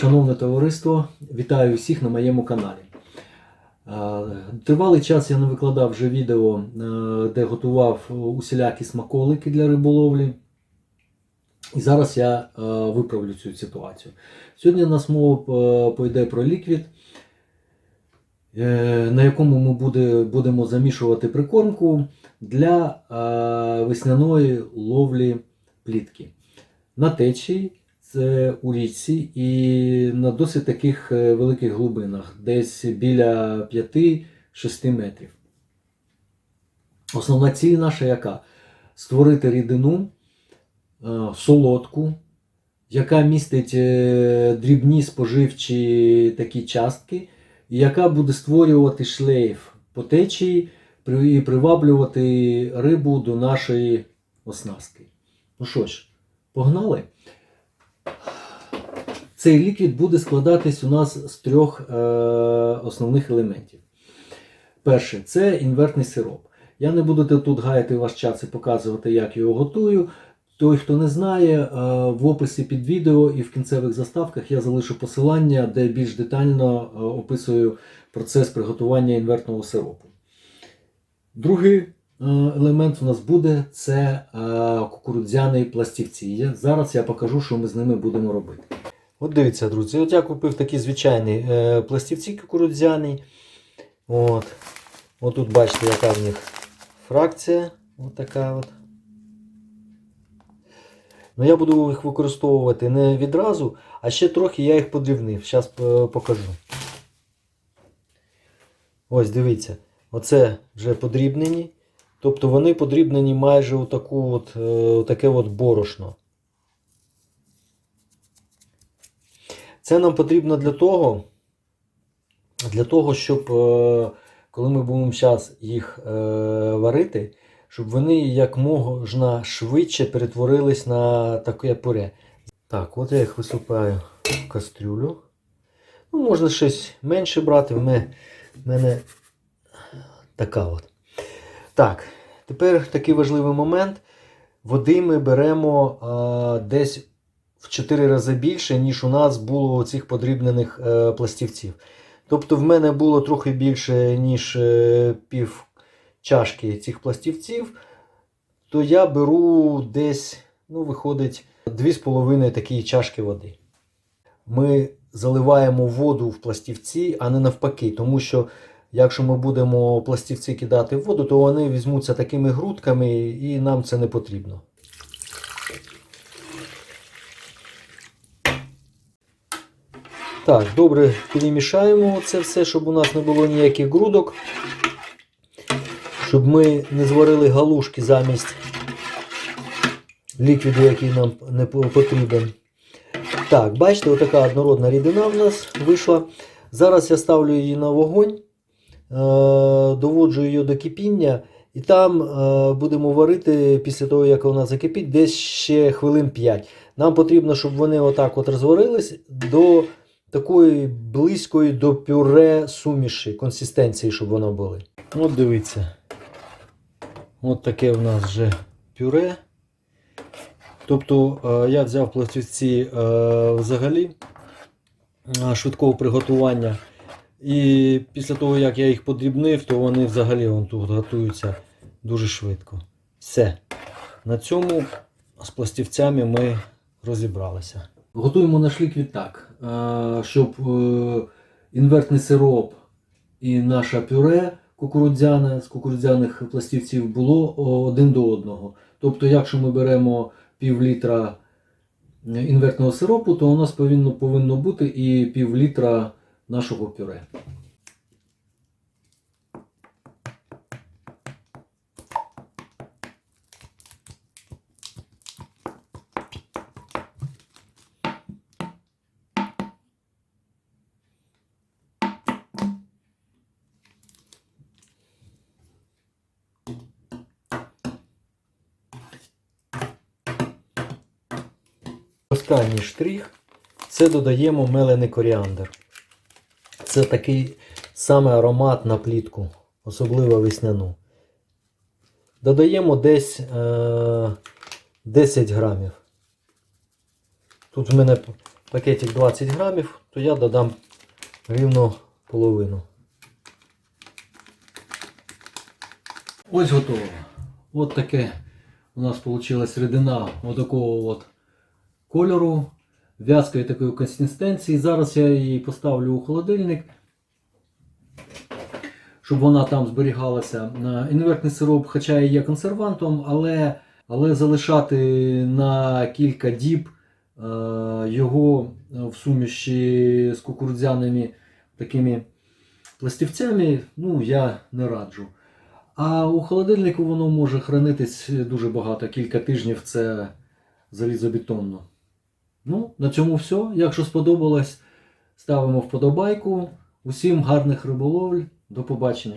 Шановне товариство, вітаю всіх на моєму каналі. Тривалий час я не викладав вже відео, де готував усілякі смаколики для риболовлі. І зараз я виправлю цю ситуацію. Сьогодні у нас мова пойде про ліквід, е, на якому ми будемо замішувати прикормку для весняної ловлі плітки. На течії, у річці і на досить таких е, великих глибинах, десь біля 5-6 метрів. Основна ціль наша яка? Створити рідину е, солодку, яка містить е, дрібні споживчі такі частки, і яка буде створювати шлейф по течії і приваблювати рибу до нашої оснастки. Ну що ж, погнали? Цей ліквід буде складатись у нас з трьох е, основних елементів. Перше це інвертний сироп. Я не буду тут гаяти ваш час і показувати, як його готую. Той, хто не знає, е, в описі під відео і в кінцевих заставках я залишу посилання, де більш детально е, описую процес приготування інвертного сиропу. Другий е, елемент у нас буде це кукурудзяні пластівці. Зараз я покажу, що ми з ними будемо робити. От дивіться, друзі, от я купив такі звичайні е, пластівці кукурудзяні. От. От тут бачите, яка в них фракція. От така от. Ну, я буду їх використовувати не відразу, а ще трохи я їх подрібнив. Зараз покажу. Ось, дивіться. Оце вже подрібнені. Тобто вони подрібнені майже у таку от, е, таке от борошно. Це нам потрібно для того, для того, щоб е, коли ми будемо зараз їх е, варити, щоб вони як можна швидше перетворились на таке пюре. Так, от я їх висипаю в кастрюлю. Ну, можна щось менше брати. В мене, така от. Так, тепер такий важливий момент. Води ми беремо е, десь в 4 рази більше, ніж у нас було цих подрібнених е, пластівців. Тобто в мене було трохи більше, ніж е, пів чашки цих пластівців, то я беру десь, ну, виходить, 2,5 такі чашки води. Ми заливаємо воду в пластівці, а не навпаки, тому що якщо ми будемо пластівці кидати в воду, то вони візьмуться такими грудками і нам це не потрібно. Так, добре перемішаємо це все, щоб у нас не було ніяких грудок. Щоб ми не зварили галушки замість ліквіду, який нам не потрібен. Так, бачите, отака однородна рідина в нас вийшла. Зараз я ставлю її на вогонь, е, доводжу її до кипіння, і там е, будемо варити після того, як вона закипить, десь ще хвилин 5. Нам потрібно, щоб вони отак от розварились до такої близької до пюре суміші, консистенції, щоб воно були. От дивіться. От таке в нас вже пюре. Тобто е, я взяв пластівці е, взагалі е, швидкого приготування. І після того, як я їх подрібнив, то вони взагалі вон тут готуються дуже швидко. Все. На цьому з пластівцями ми розібралися. Готуємо наш ліквід так, е, щоб е, інвертний сироп і наше пюре кукурудзяне з кукурудзяних пластівців було один до одного. Тобто, якщо ми беремо пів літра е, інвертного сиропу, то у нас повинно, повинно бути і пів літра нашого пюре. Останній штрих це додаємо мелений коріандр. Це такий саме аромат на плітку, особливо весняну. Додаємо десь е, 10 грамів. Тут в мене пакетик 20 грамів, то я додам рівно половину. Ось готово. От таке у нас вийшла рідина отакого от кольору, в'язкої такої консистенції. Зараз я її поставлю у холодильник, щоб вона там зберігалася. Інвертний сироп, хоча і є консервантом, але, але залишати на кілька діб е, його в суміші з кукурудзяними такими пластівцями, ну, я не раджу. А у холодильнику воно може хранитись дуже багато, кілька тижнів це залізобетонно. Ну, на цьому все. Якщо сподобалось, ставимо вподобайку. Усім гарних риболовль. До побачення.